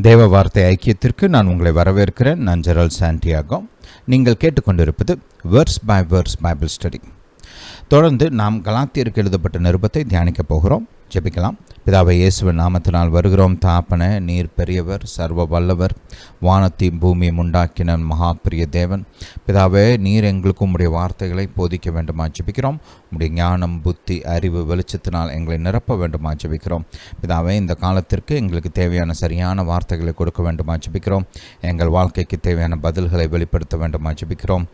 தேவ வார்த்தை ஐக்கியத்திற்கு நான் உங்களை வரவேற்கிறேன். நான் ஜெரல் சாண்டியாகோ. நீங்கள் கேட்டுக்கொண்டிருப்பது verse by verse Bible study தொடர்ந்து நாம் கலாத்தியருக்கு எழுதப்பட்ட நிருபத்தை தியானிக்கப் போகிறோம். ஜெபிக்கலாம். பிதாவை இயேசுவின் நாமத்தினால் வருகிறோம். தாப்பன நீர் பெரியவர் சர்வ வல்லவர் வானத்தையும் பூமியும் உண்டாக்கின மகா பிரிய தேவன். பிதாவே நீர் எங்களுக்கு உம்முடைய வார்த்தைகளை போதிக்க வேண்டுமா ஜெபிக்கிறோம். உம்முடைய ஞானம் புத்தி அறிவு வெளிச்சத்தினால் எங்களை நிரப்ப வேண்டுமா ஜெபிக்கிறோம். பிதாவே இந்த காலத்திற்கு எங்களுக்கு தேவையான சரியான வார்த்தைகளை கொடுக்க வேண்டுமா ஜெபிக்கிறோம். எங்கள் வாழ்க்கைக்கு தேவையான பதில்களை வெளிப்படுத்த வேண்டுமா ஜெபிக்கிறோம்.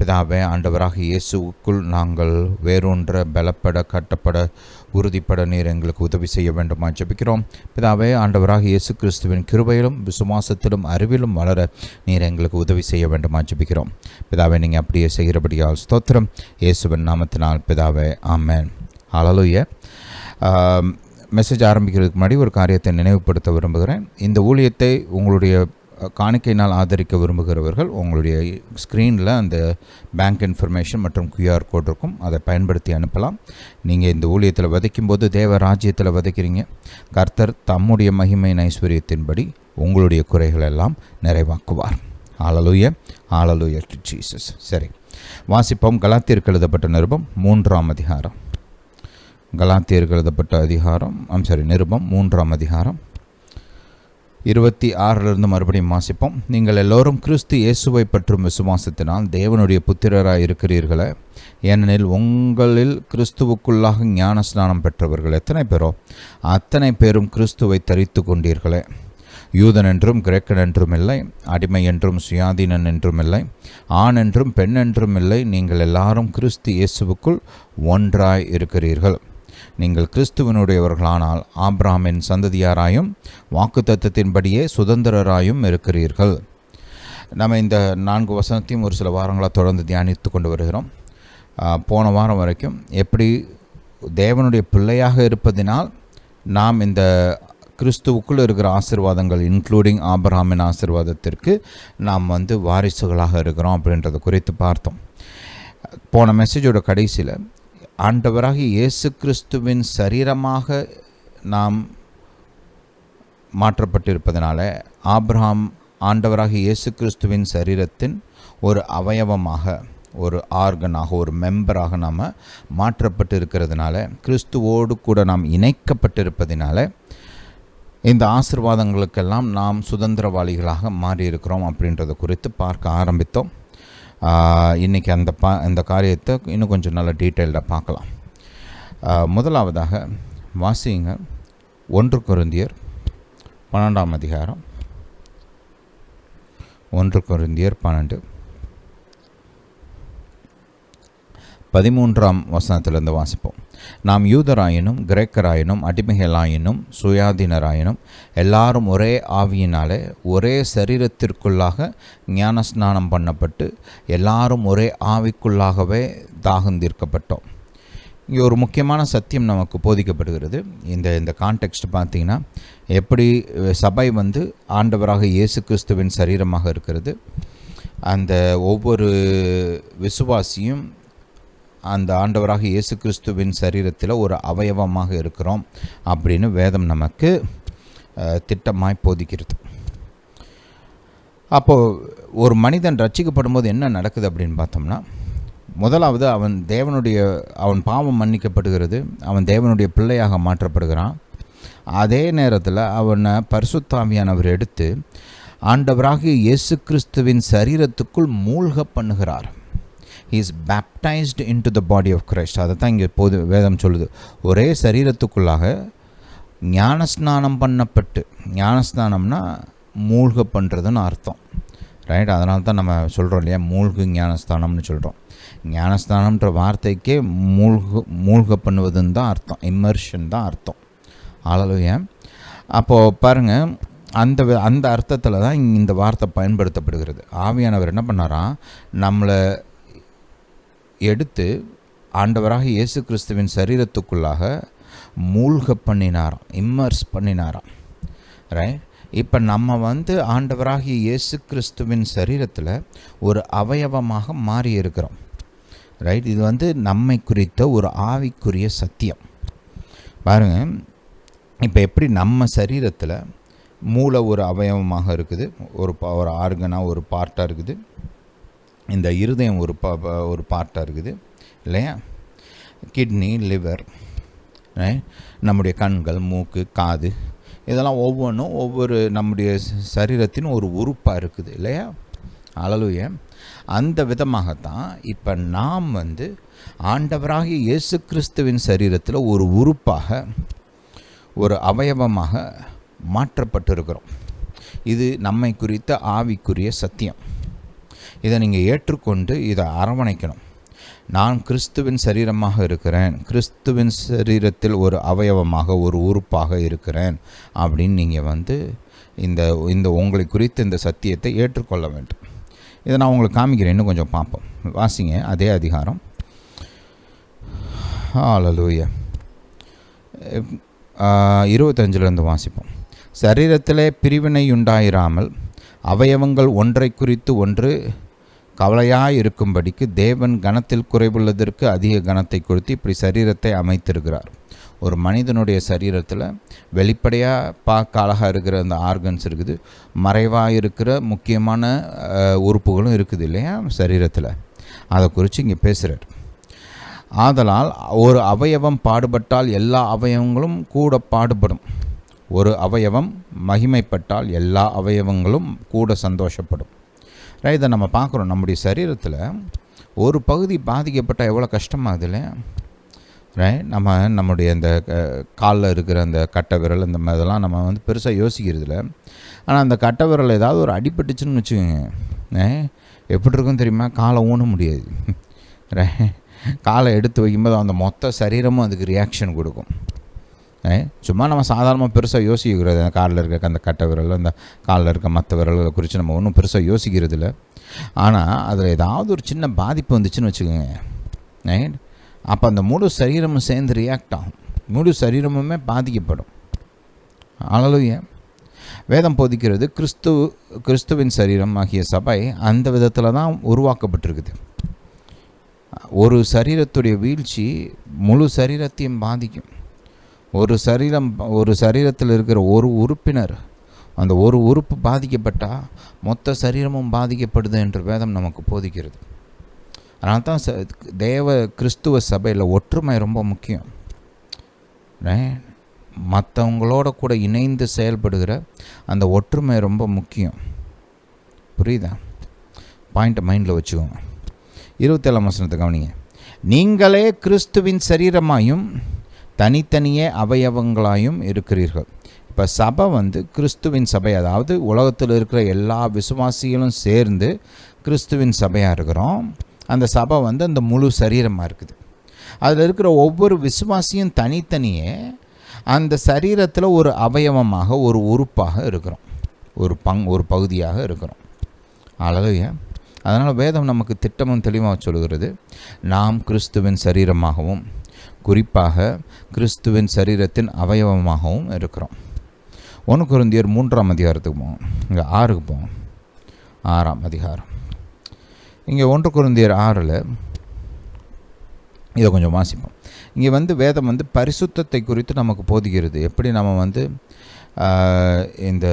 பிதாவே ஆண்டவராக இயேசுவுக்குள் நாங்கள் வேரூன்ற பலப்பட கட்டப்பட உறுதிப்பட நீர் எங்களுக்கு உதவி செய்ய வேண்டுமா ஜபிக்கிறோம். பிதாவே ஆண்டவராக இயேசு கிறிஸ்துவின் கிருபையிலும் விசுவாசத்திலும் அறிவிலும் வளர நீர் எங்களுக்கு உதவி செய்ய வேண்டுமா ஜபிக்கிறோம். பிதாவே நீங்கள் அப்படியே செய்கிறபடியால் ஸ்தோத்திரம். இயேசுவின் நாமத்தினால் பிதாவே ஆமேன். அழலுய மெசேஜ் ஆரம்பிக்கிறதுக்கு முன்னாடி ஒரு காரியத்தை நினைவுபடுத்த விரும்புகிறேன். இந்த ஊழியத்தை உங்களுடைய காணிக்கையினால் ஆதரிக்க விரும்புகிறவர்கள் உங்களுடைய ஸ்க்ரீனில் அந்த பேங்க் இன்ஃபர்மேஷன் மற்றும் கியூஆர் கோட் இருக்கும். அதை பயன்படுத்தி அனுப்பலாம். நீங்கள் இந்த ஊழியத்தில் விதைக்கும் போது தேவ ராஜ்யத்தில் விதைக்கிறீங்க. கர்த்தர் தம்முடைய மகிமையின் ஐஸ்வர்யத்தின்படி உங்களுடைய குறைகள் எல்லாம் நிறைவாக்குவார். ஆளலுய ஆளலுய டு ஜீசஸ் சரி. வாசிப்போம். கலாத்தியருக்கு எழுதப்பட்ட நிருபம் மூன்றாம் அதிகாரம். கலாத்தியருக்கு எழுதப்பட்ட அதிகாரம் ஐம் சாரி நிருபம் மூன்றாம் அதிகாரம். இருபத்தி ஆறிலிருந்து மறுபடியும் வாசிப்போம். நீங்கள் எல்லோரும் கிறிஸ்து இயேசுவை பற்றும் விசுவாசத்தினால் தேவனுடைய புத்திரராக இருக்கிறீர்களே. ஏனெனில் உங்களில் கிறிஸ்துவுக்குள்ளாக ஞான ஸ்நானம் பெற்றவர்கள் எத்தனை பேரோ அத்தனை பேரும் கிறிஸ்துவை தரித்து கொண்டீர்களே. யூதன் என்றும் கிரேக்கன் என்றும் இல்லை அடிமை என்றும் சுயாதீனன் என்றும் இல்லை ஆண் என்றும் பெண் என்றும் இல்லை நீங்கள் எல்லாரும் கிறிஸ்து இயேசுவுக்குள் ஒன்றாய் இருக்கிறீர்கள். நீங்கள் கிறிஸ்துவனுடையவர்களானால் ஆப்ராமின் சந்ததியாராயும் வாக்கு தத்துவத்தின்படியே சுதந்திரராயும் இருக்கிறீர்கள். நம்ம இந்த நான்கு வசனத்தையும் ஒரு சில வாரங்களாக தொடர்ந்து தியானித்து கொண்டு வருகிறோம். போன வாரம் வரைக்கும் எப்படி தேவனுடைய பிள்ளையாக இருப்பதினால் நாம் இந்த கிறிஸ்துவுக்குள் இருக்கிற ஆசிர்வாதங்கள் இன்க்ளூடிங் ஆபராமின் ஆசிர்வாதத்திற்கு நாம் வந்து வாரிசுகளாக இருக்கிறோம் அப்படின்றத குறித்து பார்த்தோம். போன மெசேஜோட கடைசியில் ஆண்டவராகி இயேசு கிறிஸ்துவின் சரீரமாக நாம் மாற்றப்பட்டிருப்பதனால ஆப்ரஹாம் ஆண்டவராகி இயேசு கிறிஸ்துவின் சரீரத்தின் ஒரு அவயவமாக ஒரு ஆர்கனாக ஒரு மெம்பராக நாம் மாற்றப்பட்டு இருக்கிறதுனால கிறிஸ்துவோடு கூட நாம் இணைக்கப்பட்டிருப்பதினால இந்த ஆசிர்வாதங்களுக்கெல்லாம் நாம் சுதந்திரவாளிகளாக மாறியிருக்கிறோம் அப்படின்றத குறித்து பார்க்க ஆரம்பித்தோம். இன்றைக்கி அந்த பா இந்த காரியத்தை இன்னும் கொஞ்சம் நல்ல டீட்டெயில்டாக பார்க்கலாம். முதலாவதாக வாசிங்க ஒன்று குருந்தியர் பன்னெண்டாம் அதிகாரம் ஒன்று குருந்தியர் பன்னெண்டு. பதிமூன்றாம் வசனத்திலிருந்து வாசிப்போம். நாம் யூதராயினும் கிரேக்கராயினும் அடிமைகளாயினும் சுயாதீனராயினும் எல்லாரும் ஒரே ஆவியினாலே ஒரே சரீரத்திற்குள்ளாக ஞானஸ்நானம் பண்ணப்பட்டு எல்லாரும் ஒரே ஆவிக்குள்ளாகவே தாகந்தீர்க்கப்பட்டோம் இங்கே ஒரு முக்கியமான சத்தியம் நமக்கு போதிக்கப்படுகிறது. இந்த இந்த கான்டெக்ஸ்ட் பார்த்திங்கன்னா எப்படி சபை வந்து ஆண்டவராக இயேசு கிறிஸ்துவின் சரீரமாக இருக்கிறது. அந்த ஒவ்வொரு விசுவாசியும் அந்த ஆண்டவராக இயேசு கிறிஸ்துவின் சரீரத்தில் ஒரு அவயவமாக இருக்கிறோம் அப்படின்னு வேதம் நமக்கு திட்டமாய் போதிக்கிறது. அப்போது ஒரு மனிதன் ரட்சிக்கப்படும் போது என்ன நடக்குது அப்படின்னு பார்த்தோம்னா முதலாவது அவன் தேவனுடைய அவன் பாவம் மன்னிக்கப்படுகிறது அவன் தேவனுடைய பிள்ளையாக மாற்றப்படுகிறான். அதே நேரத்தில் அவனை பரிசுத்தாமியானவர் எடுத்து ஆண்டவராகிய இயேசு கிறிஸ்துவின் சரீரத்துக்குள் மூழ்க பண்ணுகிறார். His baptized into the body of Christ அதை தான் இங்கே போது வேதம் சொல்லுது. ஒரே சரீரத்துக்குள்ளாக ஞானஸ்நானம் பண்ணப்பட்டு ஞானஸ்நானம்னா மூழ்க பண்ணுறதுன்னு அர்த்தம். ரைட் அதனால தான் நம்ம சொல்கிறோம் இல்லையா? மூழ்கு ஞானஸ்தானம்னு சொல்கிறோம் ஞானஸ்தானம்ன்ற வார்த்தைக்கே மூழ்கு மூழ்க பண்ணுவதுன்னு தான் அர்த்தம். இம்மர்ஷன் தான் அர்த்தம். ஆளலுய அப்போது பாருங்கள் அந்த அந்த அர்த்தத்தில் தான் இந்த வார்த்தை பயன்படுத்தப்படுகிறது. ஆவியானவர் என்ன பண்ணாரா? நம்மளை எடுத்து ஆண்டவராக இயேசு கிறிஸ்துவின் சரீரத்துக்குள்ளாக மூழ்க பண்ணினாராம் இம்மர்ஸ் பண்ணினாராம். ரைட் இப்போ நம்ம வந்து ஆண்டவராகிய இயேசு கிறிஸ்துவின் சரீரத்தில் ஒரு அவயவமாக மாறி இருக்கிறோம் ரைட் இது வந்து நம்மை குறித்த ஒரு ஆவிக்குரிய சத்தியம். பாருங்கள் இப்போ எப்படி நம்ம சரீரத்தில் மூளை ஒரு அவயவமாக இருக்குது ஒரு ஒரு ஆர்கனாக ஒரு பார்ட்டாக இருக்குது. இந்த இருதயம் ஒரு பா ஒரு பார்ட்டாக இருக்குது இல்லையா? கிட்னி லிவர் நம்முடைய கண்கள் மூக்கு காது இதெல்லாம் ஒவ்வொன்றும் ஒவ்வொரு நம்முடைய சரீரத்தின் ஒரு உறுப்பாக இருக்குது இல்லையா? அழலுய அந்த விதமாகத்தான் இப்போ நாம் வந்து ஆண்டவராகிய இயேசு கிறிஸ்துவின் சரீரத்தில் ஒரு உறுப்பாக ஒரு அவயவமாக மாற்றப்பட்டிருக்கிறோம். இது நம்மை குறித்த ஆவிக்குரிய சத்தியம். இதை நீங்கள் ஏற்றுக்கொண்டு இதை அரவணைக்கணும். நான் கிறிஸ்துவின் சரீரமாக இருக்கிறேன். கிறிஸ்துவின் சரீரத்தில் ஒரு அவயவமாக ஒரு உறுப்பாக இருக்கிறேன் அப்படின்னு நீங்கள் வந்து இந்த இந்த உங்களை குறித்த இந்த சத்தியத்தை ஏற்றுக்கொள்ள வேண்டும். இதை நான் உங்களுக்கு காமிக்கிறேன். இன்னும் கொஞ்சம் பார்ப்போம். வாசிங்க. அதே அதிகாரம். ஆலலூய இருபத்தஞ்சிலேருந்து வாசிப்போம். சரீரத்திலே பிரிவினையுண்டாயிராமல் அவயவங்கள் ஒன்றை குறித்து ஒன்று கவலையாயிருக்கும்படிக்கு தேவன் கனத்தில் குறைவுள்ளதற்கு அதிக கனத்தை கொடுத்து இப்படி சரீரத்தை அமைத்திருக்கிறார். ஒரு மனிதனுடைய சரீரத்தில் வெளிப்படையாக பார்க்க அழகாக இருக்கிற அந்த ஆர்கன்ஸ் இருக்குது. மறைவாக இருக்கிற முக்கியமான உறுப்புகளும் இருக்குது இல்லையா? சரீரத்தில். அதை குறித்து இங்கே பேசுகிறார் ஆதலால் ஒரு அவயவம் பாடுபட்டால் எல்லா அவயவங்களும் கூட பாடுபடும். ஒரு அவயவம் மகிமைப்பட்டால் எல்லா அவயவங்களும் கூட சந்தோஷப்படும். இதை நம்ம பார்க்குறோம். நம்முடைய சரீரத்தில் ஒரு பகுதி பாதிக்கப்பட்டால் எவ்வளோ கஷ்டமாக இல்லையா ரைட் நம்ம நம்முடைய அந்த காலில் இருக்கிற அந்த கட்டை விரல் இந்த மாதிரி இதெல்லாம் நம்ம வந்து பெருசாக யோசிக்கிறதில்ல. ஆனால் அந்த கட்டை விரல் ஏதாவது ஒரு அடிபட்டுச்சுன்னு வச்சுக்கோங்க. ஏ, எப்படி இருக்கும் தெரியுமா? காலை ஊன முடியாது. காலை எடுத்து வைக்கும்போது அந்த மொத்த சரீரமும் அதுக்கு ரியாக்ஷன் கொடுக்கும். சும்மா நம்ம சாதாரணமாக பெருசாக யோசிக்கிறது அந்த காலில் இருக்க அந்த கட்டை விரல் அந்த காலில் இருக்க மற்ற விரல்களை குறித்து நம்ம ஒன்றும் பெருசாக யோசிக்கிறது இல்லை ஆனால் அதில் ஏதாவது ஒரு சின்ன பாதிப்பு வந்துச்சுன்னு வச்சுக்கோங்க. ரைட் அப்போ அந்த முழு சரீரமும் சேர்ந்து ரியாக்ட் ஆகும். முழு சரீரமுமே பாதிக்கப்படும். அழலுய வேதம் போதிக்கிறது கிறிஸ்து கிறிஸ்துவின் சரீரம் ஆகிய சபை அந்த விதத்தில் தான் உருவாக்கப்பட்டிருக்குது. ஒரு சரீரத்துடைய வீழ்ச்சி முழு சரீரத்தையும் பாதிக்கும். ஒரு சரீரம் ஒரு சரீரத்தில் இருக்கிற ஒரு உறுப்பினர் அந்த ஒரு உறுப்பு பாதிக்கப்பட்டால் மொத்த சரீரமும் பாதிக்கப்படுது என்று வேதம் நமக்கு போதிக்கிறது. அதனால தான் ச தேவ கிறிஸ்துவ சபையில் ஒற்றுமை ரொம்ப முக்கியம். மற்றவங்களோட கூட இணைந்து செயல்படுகிற அந்த ஒற்றுமை ரொம்ப முக்கியம். புரியுதா? பாயிண்ட்டை மைண்டில் வச்சுக்கோங்க. இருபத்தேழாம் வசனத்தை கவனிங்க. நீங்களே கிறிஸ்துவின் சரீரமாயும் தனித்தனியே அவயவங்களாயும் இருக்கிறீர்கள். இப்போ சபை வந்து கிறிஸ்துவின் சபை அதாவது உலகத்தில் இருக்கிற எல்லா விசுவாசிகளும் சேர்ந்து கிறிஸ்துவின் சபையாக இருக்கிறோம். அந்த சபை வந்து அந்த முழு சரீரமாக இருக்குது. அதில் இருக்கிற ஒவ்வொரு விசுவாசியும் தனித்தனியே அந்த சரீரத்தில் ஒரு அவயவமாக ஒரு உறுப்பாக இருக்கிறோம். ஒரு பங் ஒரு பகுதியாக இருக்கிறோம். அழகையா? அதனால் வேதம் நமக்கு திட்டமும் தெளிவாக சொல்கிறது நாம் கிறிஸ்துவின் சரீரமாகவும் குறிப்பாக கிறிஸ்துவின் சரீரத்தின் அவயவமாகவும் இருக்கிறோம். ஒன்று குருந்தியர் மூன்றாம் அதிகாரத்துக்கு போவோம். இங்கே ஆறுக்கு போவோம். ஆறாம் அதிகாரம். இங்கே ஒன்று குருந்தியர் ஆறில் இதை கொஞ்சம் வாசிப்போம். இங்கே வந்து வேதம் வந்து பரிசுத்தத்தை குறித்து நமக்கு போதுகிறது எப்படி நம்ம வந்து இந்த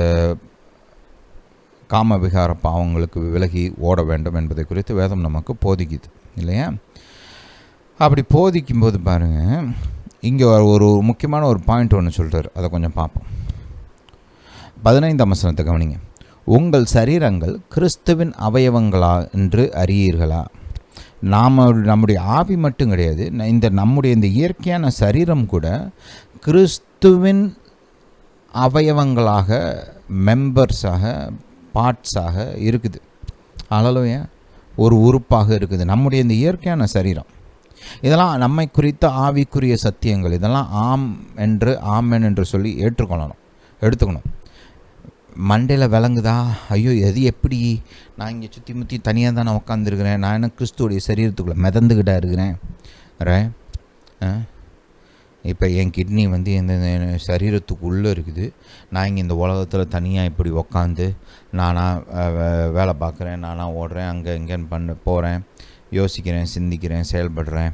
காம விகார பாவங்களுக்கு விலகி ஓட வேண்டும் என்பதை குறித்து வேதம் நமக்கு போதிக்குது. இல்லையா? அப்படி போதிக்கும்போது பாருங்கள் இங்கே ஒரு முக்கியமான ஒரு பாயிண்ட் ஒன்று சொல்கிறார் அதை கொஞ்சம் பார்ப்போம். பதினைந்தாம் வசனத்தை கவனிங்க. உங்கள் சரீரங்கள் கிறிஸ்துவின் அவயவங்களா என்று அறியீர்களா? நாம் நம்முடைய ஆவி மட்டும் கிடையாது இந்த நம்முடைய இந்த இயற்கையான சரீரம் கூட கிறிஸ்துவின் அவயவங்களாக மெம்பர்ஸாக பார்ட்ஸாக இருக்குது. அழலுய ஒரு உறுப்பாக இருக்குது. நம்முடைய இந்த இயற்கையான சரீரம். இதெல்லாம் நம்மை குறித்த ஆவிக்குரிய சத்தியங்கள். இதெல்லாம் ஆம் என்று ஆமென் என்று சொல்லி ஏற்றுக்கொள்ளணும். எடுத்துக்கணும். மண்டையில் விளங்குதா? ஐயோ எது எப்படி? நான் இங்கே சுற்றி முற்றி தனியாக தானே உட்காந்துருக்கிறேன் நான் என்ன கிறிஸ்துவோடைய சரீரத்துக்குள்ளே மிதந்துக்கிட்டா இருக்கிறேன்? ரே இப்போ என் கிட்னி வந்து இந்த சரீரத்துக்கு சரீரத்துக்குள்ளே இருக்குது. நான் இங்கே இந்த உலகத்தில் தனியாக இப்படி உக்காந்து நானாக வேலை பார்க்குறேன் நானாக ஓடுறேன் அங்கே இங்கேன்னு பண்ண போகிறேன் யோசிக்கிறேன் சிந்திக்கிறேன் செயல்படுறேன்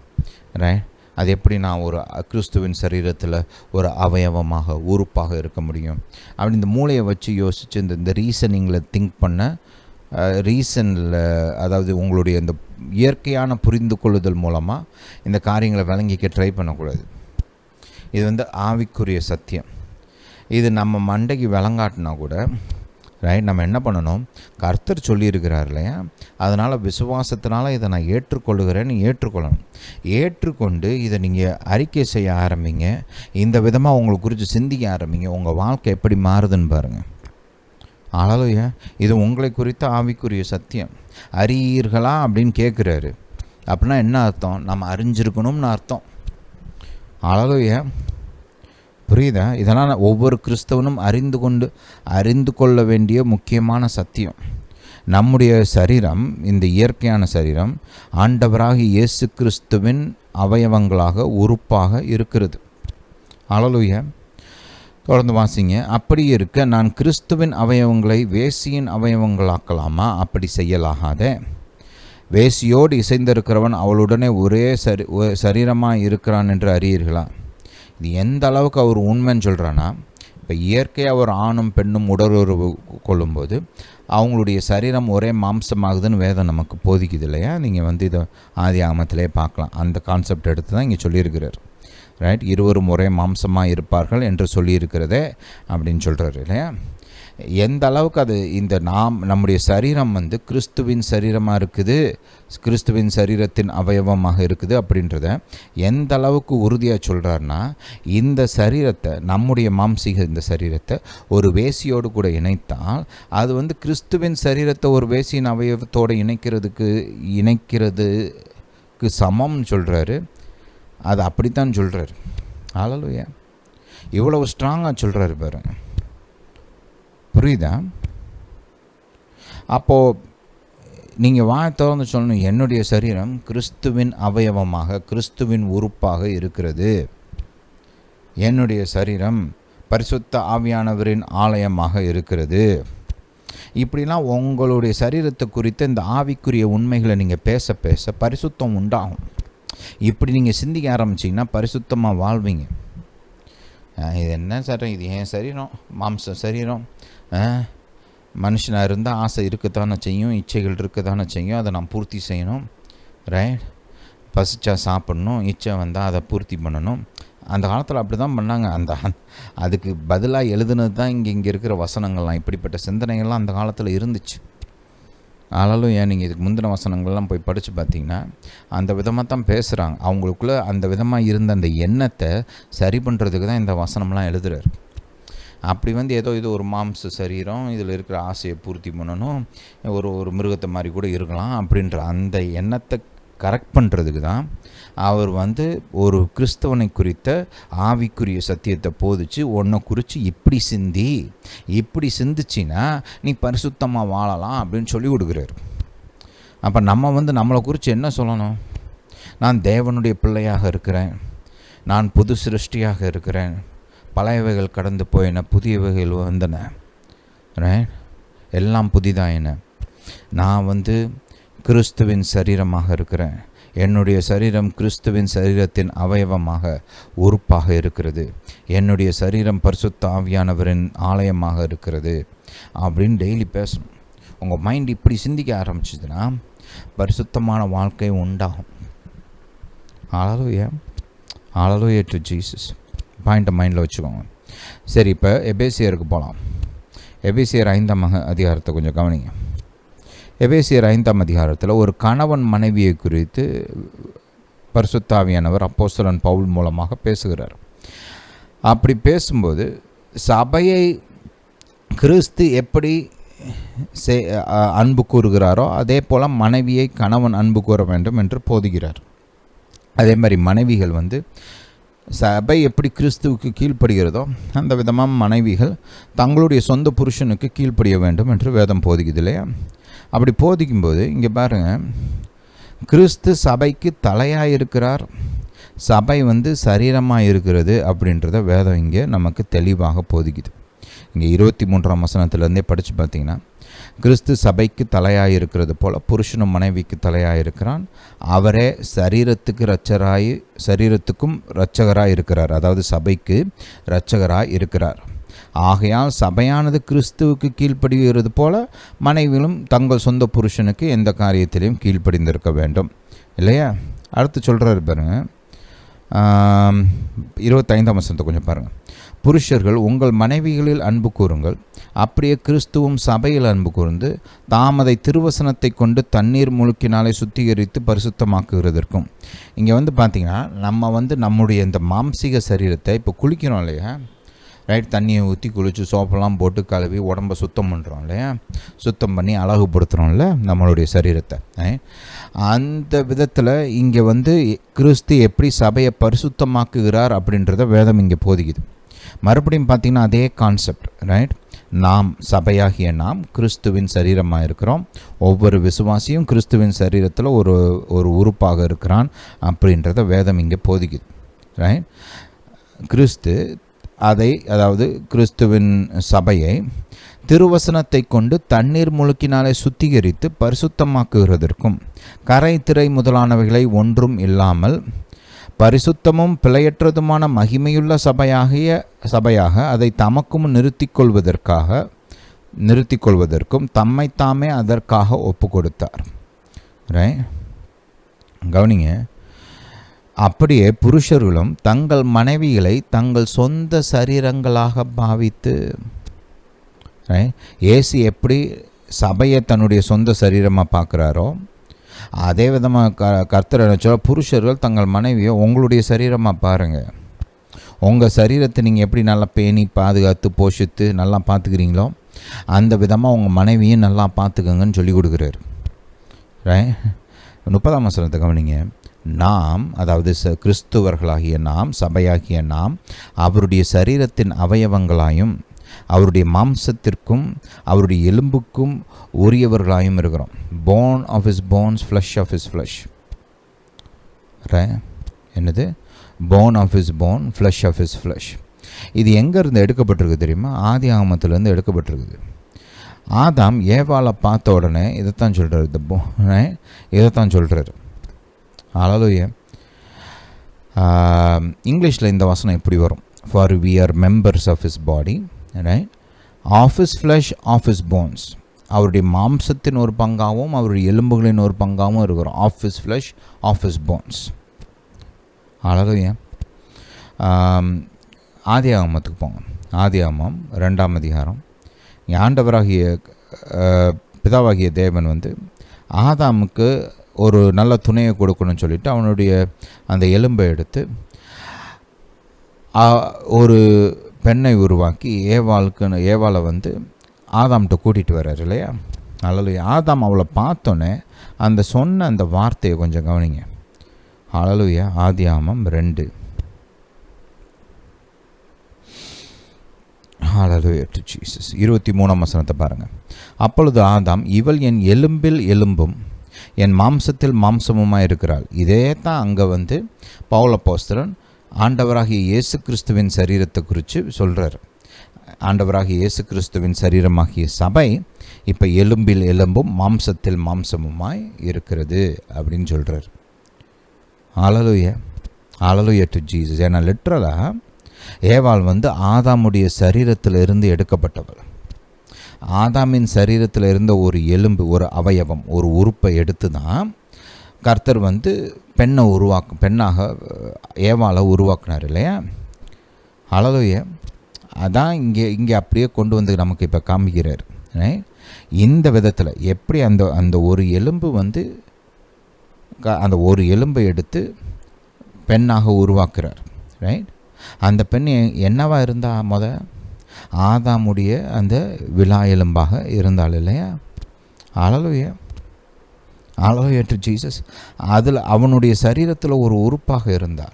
ரைட் அது எப்படி நான் ஒரு கிறிஸ்துவின் சரீரத்தில் ஒரு அவயவமாக உறுப்பாக இருக்க முடியும்? அப்படி இந்த மூளையை வச்சு யோசித்து இந்த இந்த ரீசனிங்கில் திங்க் பண்ண ரீசனில் அதாவது உங்களுடைய இந்த இயற்கையான புரிந்து கொள்ளுதல் மூலமாக இந்த காரியங்களை விளங்கிக்க ட்ரை பண்ணக்கூடாது. இது வந்து ஆவிக்குரிய சத்தியம். இது நம்ம மண்டைக்கு விளங்காட்டினா கூட ரைட் நம்ம என்ன பண்ணணும்? கர்த்தர் சொல்லியிருக்கிறார் இல்லையா? அதனால் விசுவாசத்தினால் இதை நான் ஏற்றுக்கொள்கிறேன்னு ஏற்றுக்கொள்ளணும். ஏற்றுக்கொண்டு இதை நீங்கள் அறிக்கை செய்ய ஆரம்பிங்க. இந்த விதமாக உங்களை குறித்து சிந்திக்க ஆரம்பிங்க. உங்கள் வாழ்க்கை எப்படி மாறுதுன்னு பாருங்கள் அழலையா இது உங்களை குறித்த ஆவிக்குரிய சத்தியம். அறியீர்களா அப்படின்னு கேட்குறாரு. அப்படின்னா என்ன அர்த்தம்? நம்ம அறிஞ்சிருக்கணும்னு அர்த்தம். அழலுயா புரியுதா? இதெல்லாம் ஒவ்வொரு கிறிஸ்தவனும் அறிந்து கொண்டு அறிந்து கொள்ள வேண்டிய முக்கியமான சத்தியம். நம்முடைய சரீரம் இந்த இயற்கையான சரீரம் ஆண்டவராக இயேசு கிறிஸ்துவின் அவயவங்களாக உறுப்பாக இருக்கிறது. அழலுய தொடர்ந்து வாசிங்க. அப்படி இருக்க நான் கிறிஸ்துவின் அவயவங்களை வேசியின் அவயவங்களாக்கலாமா? அப்படி செய்யலாகாதே. வேசியோடு இசைந்திருக்கிறவன் அவளுடனே ஒரே சரி சரீரமாக இருக்கிறான் என்று அறியீர்களா? இது எந்த அளவுக்கு அவர் உண்மைன்னு சொல்கிறான்னா இப்போ இயற்கையாக ஒரு ஆணும் பெண்ணும் உடலுறவு கொள்ளும்போது அவங்களுடைய சரீரம் ஒரே மாம்சமாகுதுன்னு வேதம் நமக்கு போதிக்குது இல்லையா? நீங்கள் வந்து இதை ஆதி ஆமத்திலே பார்க்கலாம். அந்த கான்செப்ட் எடுத்து தான் இங்கே சொல்லியிருக்கிறார். ரைட் இருவரும் ஒரே மாம்சமாக இருப்பார்கள் என்று சொல்லியிருக்கிறதே அப்படின்னு சொல்கிறாரு இல்லையா? எந்த அளவுக்கு அது இந்த நாம் நம்முடைய சரீரம் வந்து கிறிஸ்துவின் சரீரமாக இருக்குது கிறிஸ்துவின் சரீரத்தின் அவயவமாக இருக்குது அப்படின்றத எந்த அளவுக்கு உறுதியாக சொல்கிறாருன்னா இந்த சரீரத்தை நம்முடைய மாம்சீக இந்த சரீரத்தை ஒரு வேசியோடு கூட இணைத்தால் அது வந்து கிறிஸ்துவின் சரீரத்தை ஒரு வேசியின் அவயவத்தோடு இணைக்கிறதுக்கு இணைக்கிறதுக்கு சமம்னு சொல்கிறாரு அது அப்படித்தான் சொல்கிறார் ஆளலுயா இவ்வளவு ஸ்ட்ராங்காக சொல்கிறாரு பாருங்கள் புரியுதா? அப்போது நீங்கள் வாய் திறந்து சொல்லணும் என்னுடைய சரீரம் கிறிஸ்துவின் அவயவமாக கிறிஸ்துவின் உறுப்பாக இருக்கிறது. என்னுடைய சரீரம் பரிசுத்த ஆவியானவரின் ஆலயமாக இருக்கிறது. இப்படிலாம் உங்களுடைய சரீரத்தை குறித்த இந்த ஆவிக்குரிய உண்மைகளை நீங்கள் பேச பேச பரிசுத்தம் உண்டாகும். இப்படி நீங்கள் சிந்திக்க ஆரம்பிச்சிங்கன்னா பரிசுத்தமாக வாழ்வீங்க. இது என்ன சரீரம்? இது ஏன் சரீரம் மாம்சம் சரீரம். மனுஷனாக இருந்தால் ஆசை இருக்கத்தானே செய்யும் இச்சைகள் இருக்கத்தானே செய்யும் அதை நான் பூர்த்தி செய்யணும். ரைட் பசிச்சா சாப்பிட்ணும் இச்சை வந்தால் அதை பூர்த்தி பண்ணணும். அந்த காலத்தில் அப்படி தான் பண்ணாங்க. அந்த அதுக்கு பதிலாக எழுதுனது தான் இங்கே இங்கே இருக்கிற வசனங்கள்லாம். இப்படிப்பட்ட சிந்தனைகள்லாம் அந்த காலத்தில் இருந்துச்சு. ஆனாலும் ஏன் நீங்கள் இதுக்கு முந்தின வசனங்கள்லாம் போய் படித்து பார்த்தீங்கன்னா அந்த விதமாக தான் பேசுகிறாங்க அவங்களுக்குள்ளே அந்த விதமாக இருந்த அந்த எண்ணத்தை சரி பண்ணுறதுக்கு தான் இந்த வசனம்லாம் எழுதுறாரு. அப்படி வந்து ஏதோ இது ஒரு மாம்ச சரீரம் இதில் இருக்கிற ஆசையை பூர்த்தி பண்ணணும் ஒரு ஒரு மிருகத்தை மாதிரி கூட இருக்கலாம் அப்படின்ற அந்த எண்ணத்தை கரெக்ட் பண்ணுறதுக்கு தான் அவர் வந்து ஒரு கிறிஸ்தவனை குறித்த ஆவிக்குரிய சத்தியத்தை போதிச்சு ஒன்றை குறித்து இப்படி சிந்தி இப்படி சிந்திச்சின்னா நீ பரிசுத்தமாக வாழலாம் அப்படின்னு சொல்லி கொடுக்குறாரு. அப்போ நம்ம வந்து நம்மளை குறித்து என்ன சொல்லணும்? நான் தேவனுடைய பிள்ளையாக இருக்கிறேன். நான் புது சிருஷ்டியாக இருக்கிறேன். பழையவைகள் கடந்து போயின புதியவைகள் வந்தன. எல்லாம் எல்லாம் புதிதாயின. நான் வந்து கிறிஸ்துவின் சரீரமாக இருக்கிறேன். என்னுடைய சரீரம் கிறிஸ்துவின் சரீரத்தின் அவயவமாக உறுப்பாக இருக்கிறது. என்னுடைய சரீரம் பரிசுத்த ஆவியானவரின் ஆலயமாக இருக்கிறது. அப்படின்னு டெய்லி பேசணும். உங்கள் மைண்ட் இப்படி சிந்திக்க ஆரம்பிச்சதுன்னா பரிசுத்தமான வாழ்க்கை உண்டாகும். ஆளலுய ஆளலுய டு ஜீசஸ் பாயிண்ட்டை மைண்டில் வச்சுக்கோங்க. சரி இப்போ எபேசியருக்கு போகலாம் எபேசியர் ஐந்தாம் அதிகாரத்தை கொஞ்சம் கவனிங்க. எபேசியர் ஐந்தாம் அதிகாரத்தில் ஒரு கணவன் மனைவியை குறித்து பரிசுத்தாவியானவர் அப்போஸ்தலன் பவுல் மூலமாக பேசுகிறார். அப்படி பேசும்போது சபையை கிறிஸ்து எப்படி அன்பு கூறுகிறாரோ அதே போல் மனைவியை கணவன் அன்பு கூற வேண்டும் என்று போதுகிறார். அதே மாதிரி மனைவிகள் வந்து சபை எப்படி கிறிஸ்துவுக்கு கீழ்ப்படுகிறதோ அந்த விதமாக மனைவிகள் தங்களுடைய சொந்த புருஷனுக்கு கீழ்ப்படிய வேண்டும் என்று வேதம் போதிக்குது இல்லையா? அப்படி போதிக்கும்போது இங்கே பாருங்கள் கிறிஸ்து சபைக்கு தலையாக இருக்கிறார் சபை வந்து சரீரமாக இருக்கிறது அப்படின்றத வேதம் இங்கே நமக்கு தெளிவாக போதிக்குது. இங்கே இருபத்தி மூன்றாம் வசனத்துலேருந்தே படித்து பார்த்திங்கன்னா கிறிஸ்து சபைக்கு தலையாக இருக்கிறது புருஷனும் மனைவிக்கு தலையாக இருக்கிறான் அவரே சரீரத்துக்கு இரட்சராய் சரீரத்துக்கும் இரட்சகராய் இருக்கிறார் அதாவது சபைக்கு இரட்சகராய் இருக்கிறார் ஆகையால் சபையானது கிறிஸ்துவுக்கு கீழ்ப்படுகிறது போல மனைவிகளும் தங்கள் சொந்த புருஷனுக்கு எந்த காரியத்திலையும் கீழ்ப்படிந்திருக்க வேண்டும். இல்லையா? அடுத்து சொல்கிறாரு பாருங்க. இருபத்தைந்தாம் வசனத்தை கொஞ்சம் பாருங்கள் புருஷர்கள் உங்கள் மனைவிகளில் அன்பு கூறுங்கள். அப்படியே கிறிஸ்துவும் சபையில் அன்பு கூர்ந்து தாம் அதை திருவசனத்தை கொண்டு தண்ணீர் முழுக்கினாலே சுத்திகரித்து பரிசுத்தமாக்குகிறதற்கும். இங்கே வந்து பார்த்தீங்கன்னா நம்ம வந்து நம்முடைய இந்த மாம்சீக சரீரத்தை இப்போ குளிக்கிறோம் இல்லையா? ரைட் தண்ணியை ஊற்றி குளித்து சோப்பெல்லாம் போட்டு கழுவி உடம்ப சுத்தம் பண்ணுறோம் இல்லையா? சுத்தம் பண்ணி அழகுபடுத்துகிறோம்ல நம்மளுடைய சரீரத்தை அந்த விதத்தில் இங்கே வந்து கிறிஸ்து எப்படி சபையை பரிசுத்தமாக்குகிறார் அப்படின்றத வேதம் இங்கே போதிக்குது. மறுபடியும் பார்த்திங்கன்னா அதே கான்செப்ட் ரைட் நாம் சபையாகிய நாம் கிறிஸ்துவின் சரீரமாக இருக்கிறோம். ஒவ்வொரு விசுவாசியும் கிறிஸ்துவின் சரீரத்தில் ஒரு ஒரு உறுப்பாக இருக்கிறான் அப்படின்றத வேதம் இங்கே போதிக்குது ரைட் கிறிஸ்து அதை அதாவது கிறிஸ்துவின் சபையை திருவசனத்தை கொண்டு தண்ணீர் முழுக்கினாலே சுத்திகரித்து பரிசுத்தமாக்குகிறதற்கும் கரை திரை முதலானவைகளை ஒன்றும் இல்லாமல் பரிசுத்தமும் பிழையற்றதுமான மகிமையுள்ள சபையாகிய சபையாக அதை தமக்கும் நிறுத்திக் கொள்வதற்காக நிறுத்தி கொள்வதற்கும் தம்மைத்தாமே அதற்காக ஒப்பு கொடுத்தார் ரைட் கவனிங்க. அப்படியே புருஷர்களும் தங்கள் மனைவிகளை தங்கள் சொந்த சரீரங்களாக பாவித்து ஏசு எப்படி சபையை தன்னுடைய சொந்த சரீரமாக பார்க்குறாரோ அதே விதமாக க கர்த்தர் நினச்சோ புருஷர்கள் தங்கள் மனைவியை உங்களுடைய சரீரமாக பாருங்கள் உங்கள் சரீரத்தை நீங்கள் எப்படி நல்லா பேணி பாதுகாத்து போஷித்து நல்லா பார்த்துக்கிறீங்களோ அந்த விதமாக உங்கள் மனைவியும் நல்லா பார்த்துக்கங்கன்னு சொல்லி கொடுக்குறாரு. ரைட் முப்பதாம் வசனத்தை கவனிங்க. நாம் அதாவது ச கிறிஸ்துவர்களாகிய நாம் சபையாகிய நாம் அவருடைய சரீரத்தின் அவயவங்களாயும் அவருடைய மாம்சத்திற்கும் அவருடைய எலும்புக்கும் உரியவர்களாயும் இருக்கிறோம். Bone of his bones flesh of his flesh என்னது? Bone of his bone flesh of his flesh இது எங்கேருந்து எடுக்கப்பட்டிருக்கு தெரியுமா? ஆதி ஆமத்துலேருந்து எடுக்கப்பட்டிருக்குது. ஆதாம் ஏவாலை பார்த்த உடனே இதைத்தான் சொல்கிறார் இந்த போ இதைத்தான் சொல்கிறாரு அழலுய இங்கிலீஷில் இந்த வசனம் இப்படி வரும். For we are members of his body right of his flesh of his bones அவருடைய மாம்சத்தின் ஒரு பங்காகவும் அவருடைய எலும்புகளின் ஒரு பங்காகவும் இருக்கிறோம் of his flesh of his bones அழலுய ஆதி ஆகமத்துக்கு போங்க. ஆதி ஆகமம் ரெண்டாம் அதிகாரம். ஆண்டவராகிய பிதாவாகிய தேவன் வந்து ஆதாமுக்கு ஒரு நல்ல துணையை கொடுக்கணும்னு சொல்லிட்டு அவனுடைய அந்த எலும்பை எடுத்து ஒரு பெண்ணை உருவாக்கி ஏவாளுக்குன்னு ஏவாளை வந்து ஆதாம்கிட்ட கூட்டிகிட்டு வர்றாரு இல்லையா? அழலுயா ஆதாம் அவளை பார்த்தோன்னே அந்த சொன்ன அந்த வார்த்தையை கொஞ்சம் கவனிங்க. அழலுயா ஆதியாமம் ரெண்டு. ஜீசஸ் இருபத்தி மூணாம் வசனத்தை பாருங்கள் அப்பொழுது ஆதாம் இவள் என் எலும்பில் எலும்பும் என் மாம்சத்தில் மாம்சமுமாக இருக்கிறாள். இதே தான் அங்கே வந்து பவுலப்போஸ்தலன் ஆண்டவராகிய இயேசு கிறிஸ்துவின் சரீரத்தை குறித்து சொல்கிறார் ஆண்டவராகிய இயேசு கிறிஸ்துவின் சரீரமாகிய சபை இப்போ எலும்பில் எலும்பும் மாம்சத்தில் மாம்சமுமாய் இருக்கிறது அப்படின்னு சொல்கிறார் ஆலலுய ஆலலுய டு ஜீசஸ் ஏன்னா லிட்ரலாக ஏவாள் வந்து ஆதாமுடைய சரீரத்தில் இருந்து எடுக்கப்பட்டவள். ஆதாமின் சரீரத்தில் இருந்த ஒரு எலும்பு ஒரு அவயவம் ஒரு உறுப்பை எடுத்து தான் கர்த்தர் வந்து பெண்ணை உருவாக்க பெண்ணாக ஏவாளை உருவாக்குனார் இல்லையா? அழலுய அதான் இங்கே இங்கே அப்படியே கொண்டு வந்து நமக்கு இப்போ காமிக்கிறார். இந்த விதத்தில் எப்படி அந்த அந்த ஒரு எலும்பு வந்து க- அந்த ஒரு எலும்பை எடுத்து பெண்ணாக உருவாக்குறார். ரைட் அந்த பெண் என்னவாக என்னவா இருந்தா முத? ஆதாமுடைய அந்த விழா எலும்பாக இருந்தாள் இல்லையா? அழலுயா அழலுய ஜீசஸ் அதில் அவனுடைய சரீரத்தில் ஒரு உறுப்பாக இருந்தார்.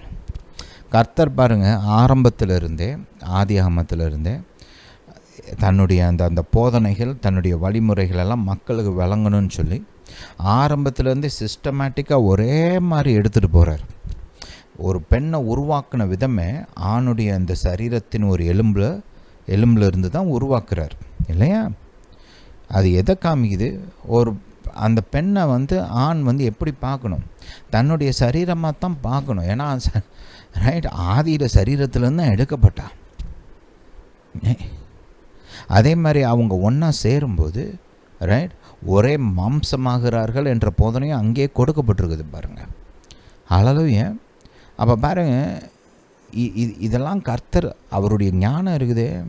கர்த்தர் பாருங்க ஆரம்பத்தில் இருந்தே ஆதி இருந்தே தன்னுடைய அந்த அந்த போதனைகள் தன்னுடைய வழிமுறைகள் எல்லாம் மக்களுக்கு விளங்கணும்னு சொல்லி ஆரம்பத்திலேருந்தே சிஸ்டமேட்டிக்காக ஒரே மாதிரி எடுத்துகிட்டு போகிறார் ஒரு பெண்ணை உருவாக்கின விதமே ஆணுடைய அந்த சரீரத்தின் ஒரு எலும்பில் எலும்பில் இருந்து தான் உருவாக்குறார். இல்லையா? அது எதை காமிக்குது? ஒரு அந்த பெண்ணை வந்து ஆண் வந்து எப்படி பார்க்கணும்? தன்னுடைய சரீரமாக தான் பார்க்கணும். ஏன்னா ரைட் ஆதியில் சரீரத்துலேருந்து தான் எடுக்கப்பட்டா அதே மாதிரி அவங்க ஒன்றா சேரும்போது ரைட் ஒரே மாம்சமாகிறார்கள் என்ற போதனையும் அங்கேயே கொடுக்கப்பட்டிருக்குது பாருங்கள் அளவு அப்போ பாருங்க இ- இதெல்லாம் கர்த்தர் அவருடைய ஞானம் இருக்குது.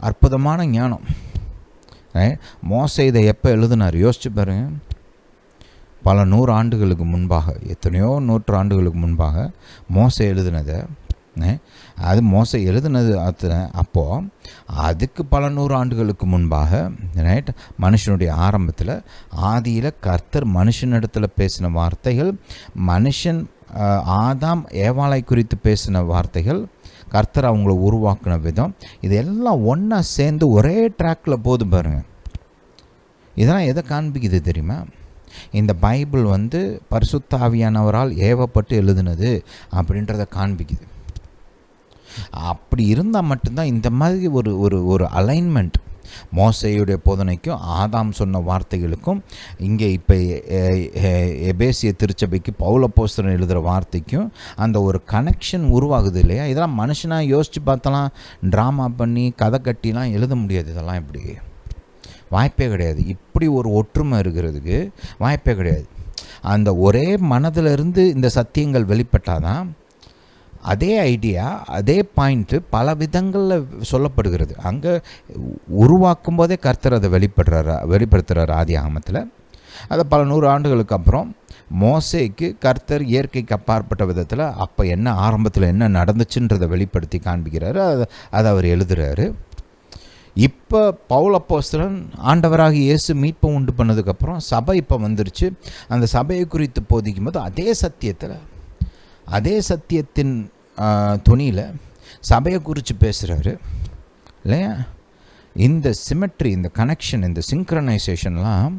அற்புதமான ஞானம். மோசை இதை எப்போ எழுதினார்? யோசிச்சு பாருங்க. பல நூறு ஆண்டுகளுக்கு முன்பாக எத்தனையோ நூற்று ஆண்டுகளுக்கு முன்பாக மோசை எழுதினதை அது மோசை எழுதினது அத்தனை அப்போது அதுக்கு பல நூறு ஆண்டுகளுக்கு முன்பாக ரைட் மனுஷனுடைய ஆரம்பத்தில் ஆதியில் கர்த்தர் மனுஷனிடத்தில் பேசின வார்த்தைகள் மனுஷன் ஆதாம் ஏவாளை குறித்து பேசின வார்த்தைகள் கர்த்தர் அவங்கள உருவாக்கின விதம். இதெல்லாம் ஒன்றா சேர்ந்து ஒரே ட்ராக்கில் போது பாருங்கள் இதெல்லாம் எதை காண்பிக்குது தெரியுமா? இந்த பைபிள் வந்து பரிசுத்தாவியானவரால் ஏவப்பட்டு எழுதுனது அப்படின்றத காண்பிக்குது. அப்படி இருந்தால் மட்டும்தான் இந்த மாதிரி ஒரு ஒரு ஒரு அலைன்மெண்ட் மோசையுடைய போதனைக்கும் ஆதாம் சொன்ன வார்த்தைகளுக்கும் இங்கே இப்போ எபேசிய திருச்சபைக்கு பௌலப்போஸ்தரன் எழுதுகிற வார்த்தைக்கும் அந்த ஒரு கனெக்ஷன் உருவாகுது இல்லையா? இதெல்லாம் மனுஷனாக யோசித்து பார்த்தலாம் ட்ராமா பண்ணி கதை கட்டிலாம் எழுத முடியாது. இதெல்லாம் இப்படி வாய்ப்பே கிடையாது. இப்படி ஒரு ஒற்றுமை இருக்கிறதுக்கு வாய்ப்பே கிடையாது. அந்த ஒரே மனதிலிருந்து இந்த சத்தியங்கள் வெளிப்பட்டாதான் அதே ஐடியா அதே பாயிண்ட்டு பல விதங்களில் சொல்லப்படுகிறது. அங்கே உருவாக்கும் போதே கர்த்தர் அதை வெளிப்படுறாரு வெளிப்படுத்துகிறார் ஆதி ஆகமத்தில். அதை பல நூறு ஆண்டுகளுக்கு அப்புறம் மோசைக்கு கர்த்தர் இயற்கைக்கு அப்பாற்பட்ட விதத்தில் அப்போ என்ன ஆரம்பத்தில் என்ன நடந்துச்சுன்றதை வெளிப்படுத்தி காண்பிக்கிறாரு. அதை அதை அவர் எழுதுகிறாரு இப்போ பவுலப்போஸ்தலன் ஆண்டவராக இயேசு மீட்பை உண்டு பண்ணதுக்கப்புறம் சபை இப்போ வந்துருச்சு. அந்த சபையை குறித்து போதிக்கும் போது அதே சத்தியத்தில் அதே சத்தியத்தின் துணியில் சபையை குறித்து பேசுகிறாரு இல்லையா? இந்த சிமெட்ரி இந்த கனெக்ஷன் இந்த சிங்க்ரனைசேஷன்லாம்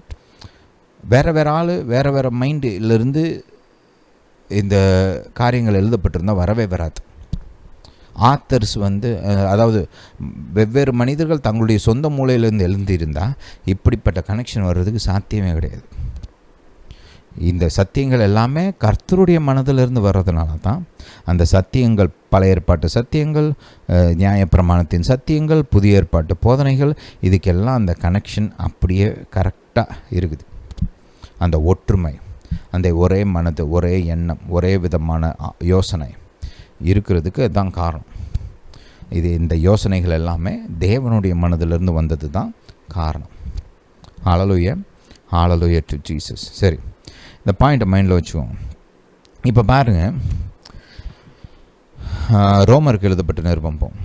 வேறு வேறு ஆள் வேறு வேறு மைண்டிலிருந்து இந்த காரியங்கள் எழுதப்பட்டிருந்தால் வரவே வராது. ஆத்தர்ஸ் வந்து அதாவது வெவ்வேறு மனிதர்கள் தங்களுடைய சொந்த மூலையிலேருந்து எழுந்திருந்தால் இப்படிப்பட்ட கனெக்ஷன் வர்றதுக்கு சாத்தியமே கிடையாது. இந்த சத்தியங்கள் எல்லாமே கர்த்தருடைய மனதிலிருந்து வர்றதுனால தான் அந்த சத்தியங்கள் பழைய ஏற்பாட்டு சத்தியங்கள் நியாயப்பிரமாணத்தின் சத்தியங்கள் புதிய ஏற்பாட்டு போதனைகள் இதுக்கெல்லாம் அந்த கனெக்ஷன் அப்படியே கரெக்டாக இருக்குது. அந்த ஒற்றுமை அந்த ஒரே மனது ஒரே எண்ணம் ஒரே விதமான யோசனை இருக்கிறதுக்கு தான் காரணம். இது இந்த யோசனைகள் எல்லாமே தேவனுடைய மனதிலிருந்து வந்தது தான் காரணம். ஆளலுய ஆளலுய டு ஜீசஸ் சரி. இந்த பாயிண்ட்டை மைண்டில் வச்சுக்கோங்க. இப்போ பாருங்கள் ரோமருக்கு எழுதப்பட்ட நிருபம் போம்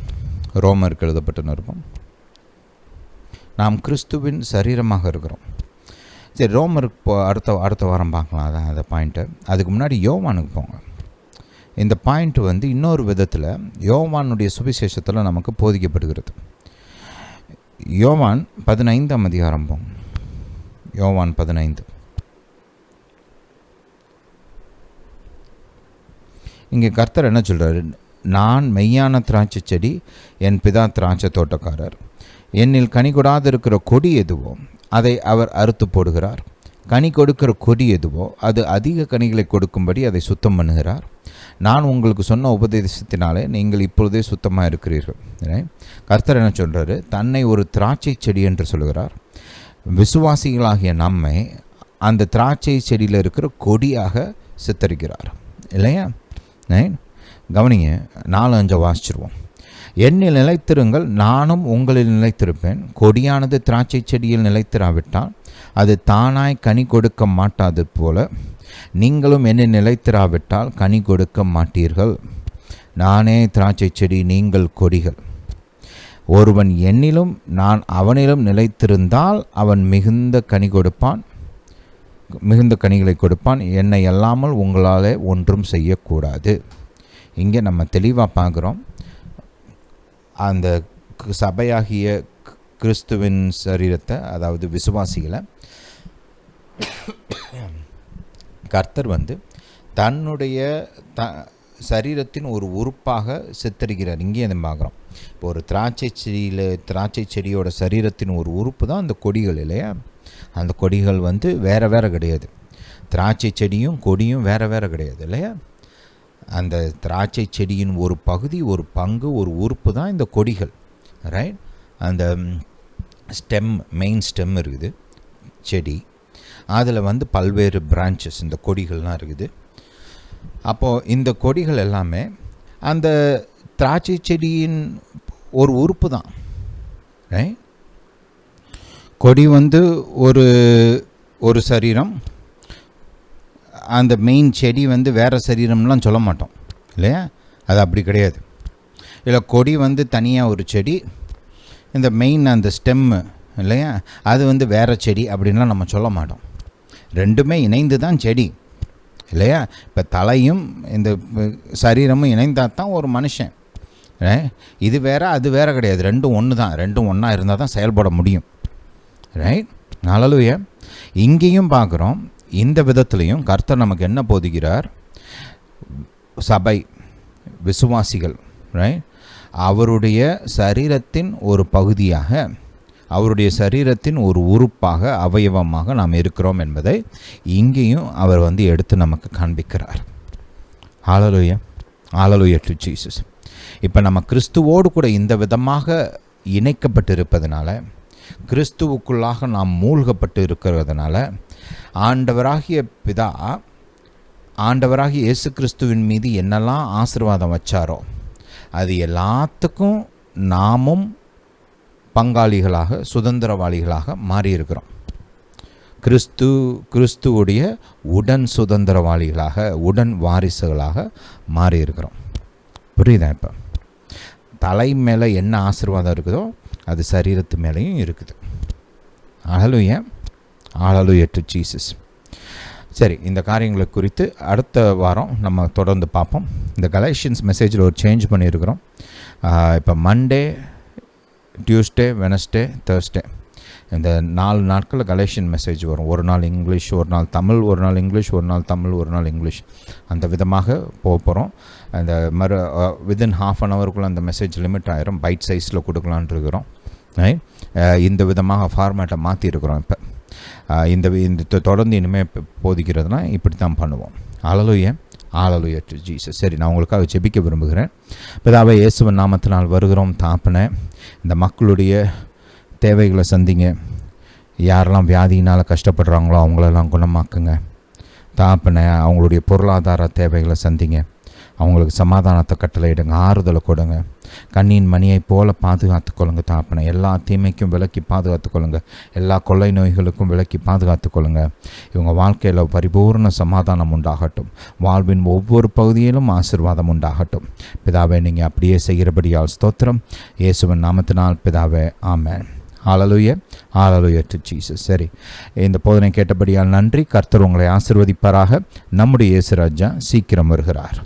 ரோமருக்கு எழுதப்பட்ட நிருபம். நாம் கிறிஸ்துவின் சரீரமாக இருக்கிறோம். சரி ரோமருக்கு போ அடுத்த அடுத்த வாரம் பார்க்கலாம். அதான் அந்த பாயிண்ட்டை அதுக்கு முன்னாடி யோவானுக்கு போங்க. இந்த பாயிண்ட் வந்து இன்னொரு விதத்தில் யோவானுடைய சுவிசேஷத்தில் நமக்கு போதிக்கப்படுகிறது. யோவான் பதினைந்தாம் அதிகாரம் போங்க யோவான் பதினைந்து. இங்கே கர்த்தர் என்ன சொல்கிறாரு நான் மெய்யான திராட்சை செடி என் பிதா திராட்சை தோட்டக்காரர். என்னில் கனி கொடாதிருக்கிற கொடி எதுவோ அதை அவர் அறுத்து போடுகிறார். கனி கொடுக்கிற கொடி எதுவோ அது அதிக கனிகளை கொடுக்கும்படி அதை சுத்தம் பண்ணுகிறார். நான் உங்களுக்கு சொன்ன உபதேசத்தினாலே நீங்கள் இப்பொழுதே சுத்தமாக இருக்கிறீர்கள். கர்த்தர் என்ன சொல்கிறாரு தன்னை ஒரு திராட்சை செடி என்று சொல்கிறார் விசுவாசிகளாகிய நம்மை அந்த திராட்சை செடியில் இருக்கிற கொடியாக சித்தரிக்கிறார். இல்லையா? கவனிங்க நாலு அஞ்சை வாசிச்சிருவோம். என்னில் நிலைத்திருங்கள் நானும் உங்களில் நிலைத்திருப்பேன். கொடியானது திராட்சை செடியில் நிலைத்திராவிட்டால் அது தானாய் கனி கொடுக்க மாட்டாது போல. நீங்களும் என்னை நிலைத்திராவிட்டால் கனி கொடுக்க மாட்டீர்கள். நானே திராட்சை செடி நீங்கள் கொடிகள். ஒருவன் என்னிலும் நான் அவனிலும் நிலைத்திருந்தால் அவன் மிகுந்த கனி கொடுப்பான். மிகுந்த கனிகளை கொடுப்பான். என்னை அல்லாமல் உங்களாலே ஒன்றும் செய்யக்கூடாது. இங்கே நம்ம தெளிவாக பார்க்குறோம். அந்த சபையாகிய கிறிஸ்துவின் சரீரத்தை அதாவது விசுவாசிகளை கர்த்தர் வந்து தன்னுடைய த சரீரத்தின் ஒரு உறுப்பாக சித்தரிக்கிறார். இங்கேயே அதை பார்க்குறோம். இப்போ ஒரு திராட்சை செடியில் திராட்சை செடியோட சரீரத்தின் ஒரு உறுப்பு தான் அந்த கொடிகள் இல்லையா? அந்த கொடிகள் வந்து வேறு வேறு கிடையாது. திராட்சை செடியும் கொடியும் வேறு வேறு கிடையாது இல்லையா? அந்த திராட்சை செடியின் ஒரு பகுதி ஒரு பங்கு ஒரு உறுப்பு தான் இந்த கொடிகள் ரைட் அந்த ஸ்டெம் மெயின் ஸ்டெம் இருக்குது செடி. அதில் வந்து பல்வேறு பிரான்ச்சஸ் இந்த கொடிகள்லாம் இருக்குது. அப்போது இந்த கொடிகள் எல்லாமே அந்த திராட்சை செடியின் ஒரு உறுப்பு தான் ரைட் கொடி வந்து ஒரு ஒரு சரீரம். அந்த மெயின் செடி வந்து வேறு சரீரம்லாம் சொல்ல மாட்டோம். இல்லையா? அது அப்படி கிடையாது. இல்லை கொடி வந்து தனியாக ஒரு செடி. இந்த மெயின் அந்த ஸ்டெம்மு இல்லையா? அது வந்து வேறு செடி அப்படின்லாம் நம்ம சொல்ல மாட்டோம். ரெண்டுமே இணைந்து தான் செடி. இல்லையா? இப்போ தலையும் இந்த சரீரமும் இணைந்தால் தான் ஒரு மனுஷன். இது வேற அது வேற கிடையாது. ரெண்டும் ஒன்று தான் ரெண்டும் ஒன்றா இருந்தால் தான் செயல்பட முடியும். ரைட் நல்லலுய இங்கேயும் பார்க்குறோம். இந்த விதத்துலேயும் கர்த்தர் நமக்கு என்ன போதுகிறார் சபை விசுவாசிகள் ரைட் அவருடைய சரீரத்தின் ஒரு பகுதியாக அவருடைய சரீரத்தின் ஒரு உறுப்பாக அவயவமாக நாம் இருக்கிறோம் என்பதை இங்கேயும் அவர் வந்து எடுத்து நமக்கு காண்பிக்கிறார். ஆலலுய ஆலலுய டு ஜீசஸ் இப்போ நம்ம கிறிஸ்துவோடு கூட இந்த விதமாக இணைக்கப்பட்டிருப்பதனால கிறிஸ்துவுக்குள்ளாக நாம் மூழ்கப்பட்டு இருக்கிறதுனால ஆண்டவராகிய பிதா ஆண்டவராகிய இயேசு கிறிஸ்துவின் மீது என்னெல்லாம் ஆசிர்வாதம் வச்சாரோ அது எல்லாத்துக்கும் நாமும் பங்காளிகளாக சுதந்திரவாளிகளாக மாறியிருக்கிறோம். கிறிஸ்து கிறிஸ்துவுடைய உடன் சுதந்திரவாளிகளாக உடன் வாரிசுகளாக மாறியிருக்கிறோம். புரியுதா இப்போ? தலை மேலே என்ன ஆசிர்வாதம் இருக்குதோ அது சரீரத்து மேலேயும் இருக்குது. அழலுய ஆளலுய டு ஜீசஸ் சரி இந்த காரியங்களை குறித்து அடுத்த வாரம் நம்ம தொடர்ந்து பார்ப்போம். இந்த கலெக்ஷன்ஸ் மெசேஜில் ஒரு சேஞ்ச் பண்ணியிருக்கிறோம். இப்போ மண்டே டியூஸ்டே வெனஸ்டே தேர்ஸ்டே இந்த நாலு நாட்களில் கலெக்ஷன் மெசேஜ் வரும். ஒரு நாள் இங்கிலீஷ் ஒரு நாள் தமிழ் ஒரு நாள் இங்கிலீஷ் ஒரு நாள் தமிழ் ஒரு நாள் இங்கிலீஷ் அந்த விதமாக போக போகிறோம் அந்த மறு வித்தின் ஹாஃப் அன் ஹவருக்குள்ளே அந்த மெசேஜ் லிமிட் ஆயிரும். பைட் சைஸில் கொடுக்கலான் இருக்கிறோம். இந்த விதமாக ஃபார்மேட்டை மாற்றிருக்கிறோம் இப்போ. இந்த இந்த தொடர்ந்து இனிமேல் போதிக்கிறதுனா இப்படி தான் பண்ணுவோம். அழலுய ஆளலுய டு ஜீசஸ் சரி நான் உங்களுக்காக ஜெபிக்க விரும்புகிறேன். பிதாவை இயேசுவன் நாமத்தினால் வருகிறோம் தாப்பின. இந்த மக்களுடைய தேவைகளை சந்திங்க. யாரெல்லாம் வியாதியினால் கஷ்டப்படுறாங்களோ அவங்களெல்லாம் குணமாக்குங்க. தாப்பின அவங்களுடைய பொருளாதார தேவைகளை சந்திங்க. அவங்களுக்கு சமாதானத்தை கட்டளையிடுங்க ஆறுதலை கொடுங்க. கண்ணின் மணியை போல பாதுகாத்து கொள்ளுங்க தாப்பனை. எல்லா தீமைக்கும் விலக்கி பாதுகாத்து கொள்ளுங்க. எல்லா கொள்ளை நோய்களுக்கும் விலக்கி பாதுகாத்து கொள்ளுங்க. இவங்க வாழ்க்கையில் பரிபூர்ண சமாதானம் உண்டாகட்டும். வாழ்வின் ஒவ்வொரு பகுதியிலும் ஆசிர்வாதம் உண்டாகட்டும். பிதாவை நீங்கள் அப்படியே செய்கிறபடியால் ஸ்தோத்திரம். இயேசுவன் நாமத்தினால் பிதாவே ஆமேன். ஆலலுய ஆலலுய டு ஜீசஸ் சரி இந்த போதனை கேட்டபடியால் நன்றி. கர்த்தர் உங்களை ஆசிர்வதிப்பாராக. நம்முடைய இயேசுராஜா சீக்கிரம் வருகிறார்.